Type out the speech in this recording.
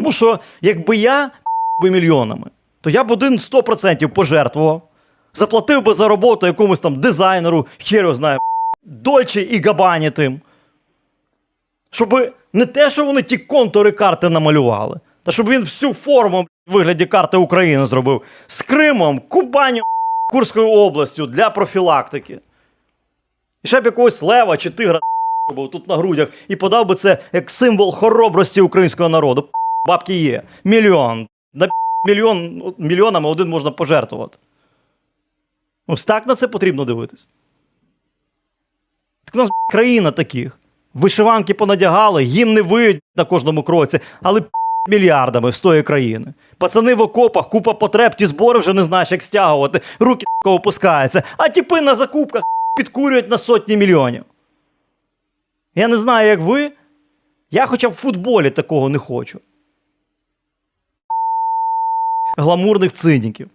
Тому що якби я би мільйонами, то я б один 100% пожертвував, заплатив би за роботу якомусь там дизайнеру, хер його знає, Дольче і Габані тим. Щоб не те, що вони ті контури карти намалювали, та щоб він всю форму в вигляді карти України зробив з Кримом, Кубаню, Курською областю для профілактики. І ще б якогось лева чи тигра був тут на грудях і подав би це як символ хоробрості українського народу. Бабки є. Мільйон. На мільйон, мільйонами один можна пожертвувати. Ось так на це потрібно дивитись. Так у нас країна таких. Вишиванки понадягали, їм не виють на кожному кроці, але мільярдами з тої країни. Пацани в окопах, купа потреб, ті збори вже не знаєш, як стягувати, руки опускаються, а тіпи на закупках підкурюють на сотні мільйонів. Я не знаю, як ви. Я хоча б в футболі такого не хочу. Гламурних циніків.